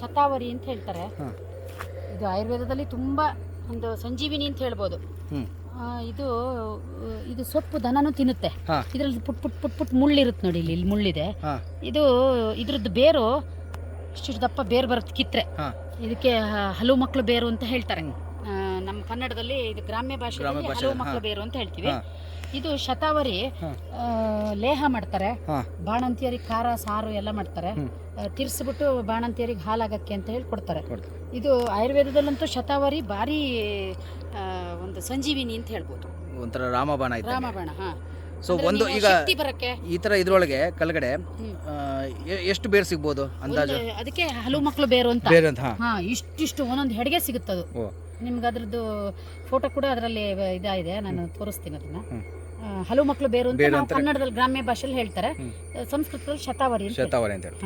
ಶತಾವರಿ ಅಂತ ಹೇಳ್ತಾರೆ. ಇದು ಆಯುರ್ವೇದದಲ್ಲಿ ತುಂಬ ಒಂದು ಸಂಜೀವಿನಿ ಅಂತ ಹೇಳ್ಬೋದು. ಆ, ಇದು ಇದು ಸೊಪ್ಪು ದನನು ತಿನ್ನುತ್ತೆ. ಹಾ. ಇದರಲ್ಲಿ ಪುಟ್ ಪುಟ್ ಪುಟ್ ಪುಟ್ ಮುಳ್ಳಿರುತ್ತೆ ನೋಡಿ ಇಲ್ಲಿ ಇಲ್ಲಿ ಮುಳ್ಳಿದೆ. ಹಾ. ಇದು ಇದ್ರದ್ದು ಬೇರು ಇಷ್ಟು ದಪ್ಪ ಬೇರು ಬರುತ್ತೆ ಕಿತ್ರೆ. ಹಾ. ಇದಕ್ಕೆ ಹ- ಹಲವು ಮಕ್ಕಳು ಬೇರು ಅಂತ ಹೇಳ್ತಾರೆ. ಆ, ನಮ್ಮ ಕನ್ನಡದಲ್ಲಿ ಇದು ಗ್ರಾಮ್ಯ ಭಾಷೆಯಲ್ಲಿ ಗ್ರಾಮ್ಯ ಭಾಷೆ, ಹಲವು ಮಕ್ಕಳು ಹಾ. ಬೇರು ಅಂತ ಹೇಳ್ತೀವಿ. ಹಾ. ಇದು ಶತಾವರಿ ಲೇಹ ಮಾಡ್ತಾರೆ. ಬಾಣಂತಿಯರಿ ಬಾಣಂತಿಯರಿಗೆ ಖಾರ ಸಾರು ಎಲ್ಲ ಮಾಡ್ತಾರೆ. ತಿರ್ಸ್ಬಿಟ್ಟು ಬಾಣಂತಿಯರಿಗೆ ಹಾಲಾಗಕ್ಕೆ ಅಂತ ಹೇಳಿ ಕೊಡ್ತಾರೆ. ಇದು ಆಯುರ್ವೇದದಲ್ಲಂತೂ ಶತಾವರಿ ಭಾರಿ ಒಂದು ಸಂಜೀವಿನಿ ಅಂತ ಹೇಳ್ಬೋದು. ಒಂಥರ ರಾಮಬಾಣ ರಾಮಬಾಣ ಹಾ. ಸೊ ಒಂದು ಈಗ ಈ ತರ ಇದ್ರೊಳಗೆ ಕೆಳಗಡೆ ಎಷ್ಟು ಬೇರ್ ಸಿಗ್ಬೋದು ಅಂದಾಜು? ಅದಕ್ಕೆ ಹಲವು ಮಕ್ಕಳು ಬೇರು ಅಂತ. ಬೇರೆ ಅಂತ ಹಾ. ಇಷ್ಟಿಷ್ಟು ಒಂದೊಂದು ಹೆಡ್ಗೆ ಸಿಗುತ್ತದು. ನಿಮ್ಗೆ ಅದ್ರದ್ದು ಫೋಟೋ ಕೂಡ ಅದರಲ್ಲಿ ಇದಾಗಿದೆ ನಾನು ತೋರಿಸ್ತೀನಿ ಅದನ್ನ. ಹಲವು ಮಕ್ಕಳು ಬೇರು ಅಂತ ಬೇರು ನಾವು ಅಂತಾರೆ. ಕನ್ನಡದಲ್ಲಿ ಗ್ರಾಮ್ಯ ಭಾಷೆಯಲ್ಲಿ ಹೇಳ್ತಾರೆ. ಸಂಸ್ಕೃತದಲ್ಲಿ ಶತಾವರಿ ಅಂತ ಶತಾವರಿ ಅಂತ ಹೇಳಿ